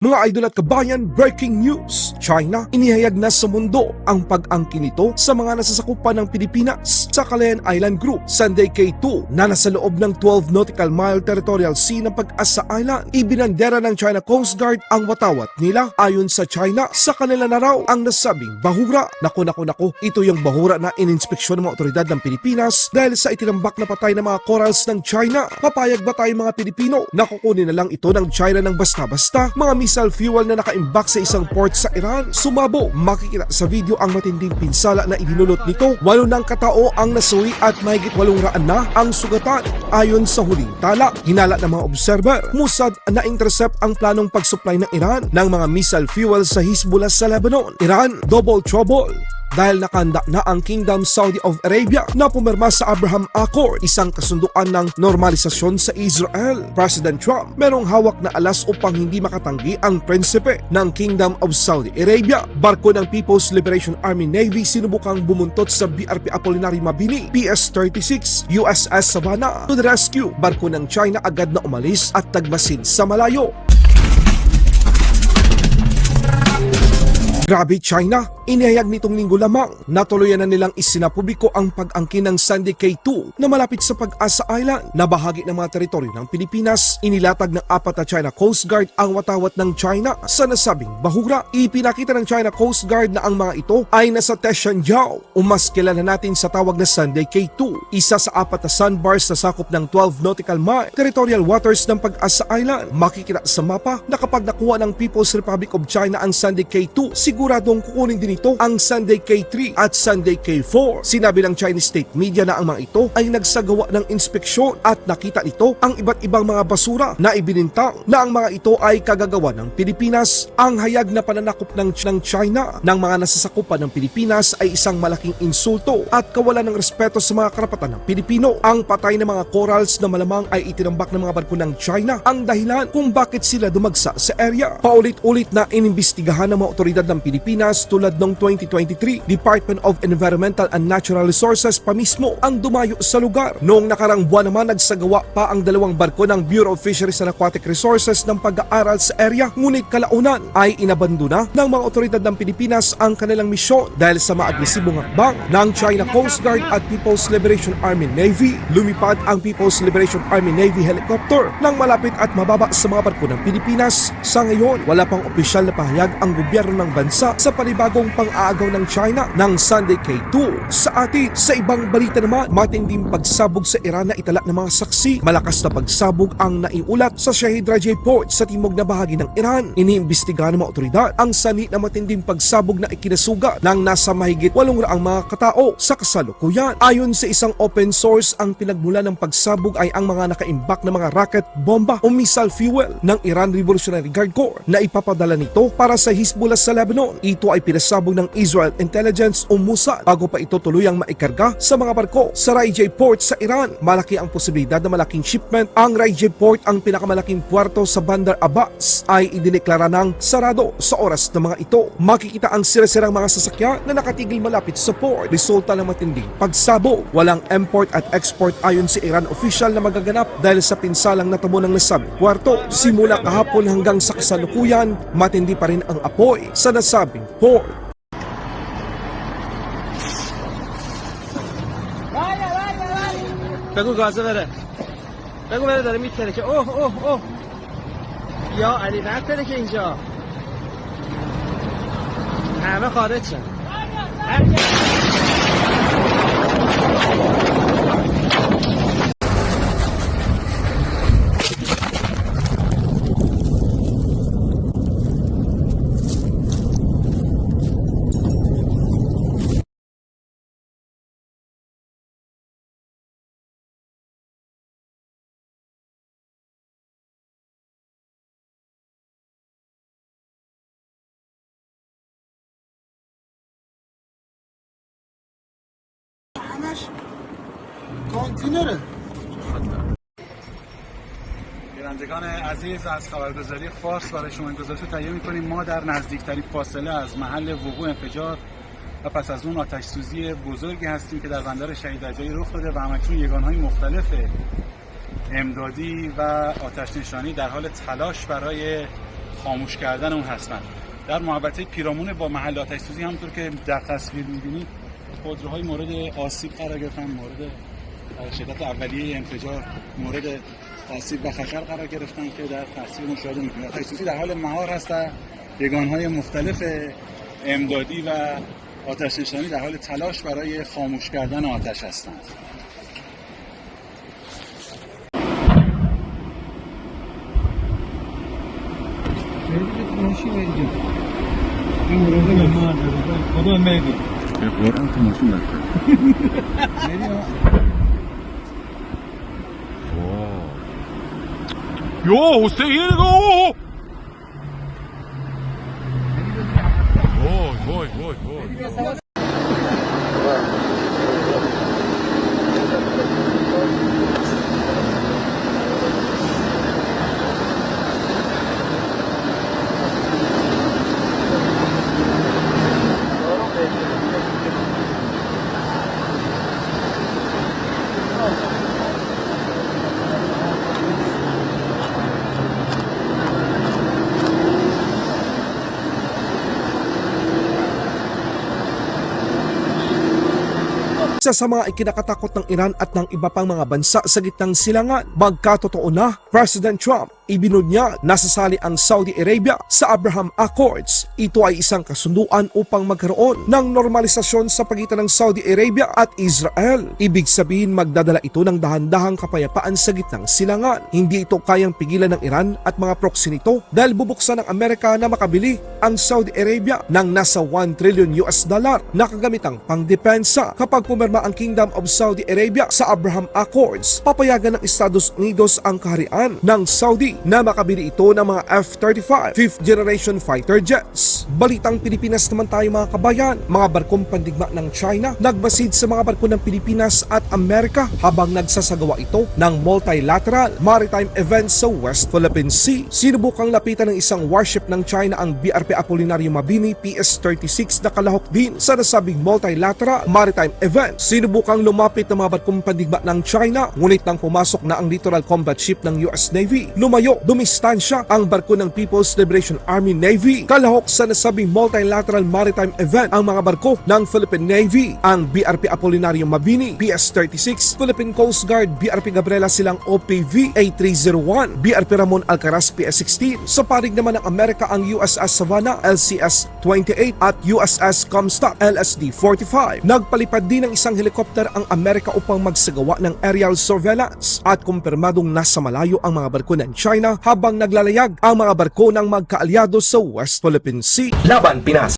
Mga idol at kabayan, breaking news! China, inihayag na sa mundo ang pag-angkin nito sa mga nasasakupan ng Pilipinas sa Calayan Island Group, Sunday K2 na nasa loob ng 12 nautical mile territorial sea ng Pag-asa Island. Ibinandera ng China Coast Guard ang watawat nila ayon sa China sa kanila na raw ang nasabing bahura. Naku naku naku, ito yung bahura na ininspeksyon ng mga otoridad ng Pilipinas dahil sa itinambak na patay ng mga corals ng China. Papayag ba tayo mga Pilipino na kukunin na lang ito ng China ng basta-basta? Mga missile fuel na nakaimbak sa isang port sa Iran. Sumabo, makikita sa video ang matinding pinsala na idinulot nito. Walo ng katao ang nasuwi at mahigit walong raan na ang sugatan. Ayon sa huling tala, hinala ng mga observer, Mossad na intercept ang planong pagsupply ng Iran ng mga missile fuel sa Hezbollah sa Lebanon. Iran, double trouble dahil nakanda na ang Kingdom Saudi of Arabia na pumirma sa Abraham Accord, isang kasunduan ng normalisasyon sa Israel. President Trump merong hawak na alas upang hindi makatanggi ang prinsipe ng Kingdom of Saudi Arabia. Barko ng People's Liberation Army Navy sinubukang bumuntot sa BRP Apolinary Mabini PS-36 USS Savannah to the rescue. Barko ng China agad na umalis at tagmasin sa malayo. Grabe China, inihayag nitong linggo lamang na na nilang isinapubliko ang pag-angkin ng Sunday K2 na malapit sa Pag-asa Island na bahagi ng mga teritoryo ng Pilipinas. Inilatag ng apat na China Coast Guard ang watawat ng China sa nasabing bahura. Ipinakita ng China Coast Guard na ang mga ito ay nasa Teshanjiao o mas kilala natin sa tawag na Sunday K2, isa sa apat na sandbars na sakop ng 12 nautical mile territorial waters ng Pag-asa Island. Makikita sa mapa na kapag nakuha ng People's Republic of China ang Sunday K2, siguradong kukunin din ito ang Sunday K3 at Sunday K4. Sinabi ng Chinese state media na ang mga ito ay nagsagawa ng inspeksyon at nakita nito ang iba't ibang mga basura na ibinintang na ang mga ito ay kagagawa ng Pilipinas. Ang hayag na pananakop ng, ng China ng mga nasasakupan ng Pilipinas ay isang malaking insulto at kawalan ng respeto sa mga karapatan ng Pilipino. Ang patay ng mga corals na malamang ay itinambak ng mga barko ng China ang dahilan kung bakit sila dumagsa sa area. Paulit-ulit na inimbestigahan ng mga otoridad ng Pilipinas tulad noong 2023, Department of Environmental and Natural Resources pa mismo ang dumayo sa lugar. Noong nakarang buwan naman nagsagawa pa ang dalawang barko ng Bureau of Fisheries and Aquatic Resources ng pag-aaral sa area ngunit kalaunan ay inabandona ng mga otoridad ng Pilipinas ang kanilang misyon dahil sa maagresibong hakbang ng China Coast Guard at People's Liberation Army Navy. Lumipad ang People's Liberation Army Navy helicopter nang malapit at mababa sa mga barko ng Pilipinas. Sa ngayon, wala pang opisyal na pahayag ang gobyerno ng bansa sa panibagong pang-aagaw ng China ng Sunday K2. Sa atin, sa ibang balita naman, matinding pagsabog sa Iran na itala ng mga saksi. Malakas na pagsabog ang naiulat sa Shahid Rajai Port sa timog na bahagi ng Iran. Iniimbestigahan ng mga otoridad ang sani na matinding pagsabog na ikinasuga ng nasa mahigit walong raang mga katao sa kasalukuyan. Ayon sa isang open source, ang pinagmula ng pagsabog ay ang mga nakaimbak na mga rocket, bomba o missile fuel ng Iran Revolutionary Guard Corps na ipapadala nito para sa Hezbollah sa Lebanon. Ito ay pinasabog ng Israel Intelligence o Mossad bago pa ito tuluyang maikarga sa mga barko sa Raijay Port sa Iran. Malaki ang posibilidad na malaking shipment. Ang Raijay Port, ang pinakamalaking puerto sa Bandar Abbas, ay idineklara ng sarado sa oras ng mga ito. Makikita ang sirasirang mga sasakyan na nakatigil malapit sa port. Resulta ng matinding pagsabog. Walang import at export ayon sa Iran official na magaganap dahil sa pinsalang natamo ng nasabing puerto. Simula kahapon hanggang sa kasalukuyan, matindi pa rin ang apoy sa nasabing port. بگو گازه بره بگو بره داره میتره که اوه اوه اوه یا علی نتره که اینجا همه خارج شن کانتینره بینندگان عزیز از خبرگزاری فارس برای شما این گزارش رو تهیه می‌کنیم. ما در نزدیکترین فاصله از محل وقوع انفجار و پس از اون آتش سوزی بزرگی هستیم که در بندر شهید رجایی رخ داده و همکنون یگانهای مختلف امدادی و آتش نشانی در حال تلاش برای خاموش کردن اون هستند. در محوطه پیرامون با محل آتش سوزی همونطور که در تصویر می‌بینید خودروهای مورد آسیب قرار گرفتن مورد شدت اولیه انفجار مورد آسیب و خطر قرار گرفتن که در تصویر مشاهده آتش سوزی در حال مهار هست و یگانهای مختلف امدادی و آتش در حال تلاش برای خاموش کردن آتش هستند. ماشین این مورد کدوم 요, 세, 일고! 오이, 오이, 오이, 오이. Isa sa mga ikinakatakot ng Iran at ng iba pang mga bansa sa gitnang silangan. Magkatotoo na, President Trump ibinunya nasasali ang Saudi Arabia sa Abraham Accords. Ito ay isang kasunduan upang magkaroon ng normalisasyon sa pagitan ng Saudi Arabia at Israel. Ibig sabihin magdadala ito ng dahan-dahang kapayapaan sa gitnang silangan. Hindi ito kayang pigilan ng Iran at mga proxy nito dahil bubuksan ng Amerika na makabili ang Saudi Arabia ng nasa 1 trillion US dollar na kagamitang pangdepensa. Kapag pumirma ang Kingdom of Saudi Arabia sa Abraham Accords, papayagan ng Estados Unidos ang kaharian ng Saudi na makabili ito ng mga F-35 5th generation fighter jets. Balitang Pilipinas naman tayo mga kabayan, mga barkong pandigma ng China nagbasid sa mga barko ng Pilipinas at Amerika habang nagsasagawa ito ng multilateral maritime event sa West Philippine Sea. Sinubukang lapitan ng isang warship ng China ang BRP Apolinario Mabini PS-36 na kalahok din sa nasabing multilateral maritime event. Sinubukang lumapit ng mga barkong pandigma ng China ngunit nang pumasok na ang littoral combat ship ng US Navy, lumayo dumistansya ang barko ng People's Liberation Army Navy. Kalahok sa nasabing multilateral maritime event ang mga barko ng Philippine Navy, ang BRP Apolinario Mabini, PS-36, Philippine Coast Guard, BRP Gabriela Silang OPV A301, BRP Ramon Alcaraz PS-16. Sa parig naman ng Amerika ang USS Savannah LCS-28 at USS Comstock LSD-45. Nagpalipad din ng isang helikopter ang Amerika upang magsagawa ng aerial surveillance at kumpirmadong nasa malayo ang mga barko ng China habang naglalayag ang mga barko ng magkaalyado sa West Philippine Sea. Laban Pinas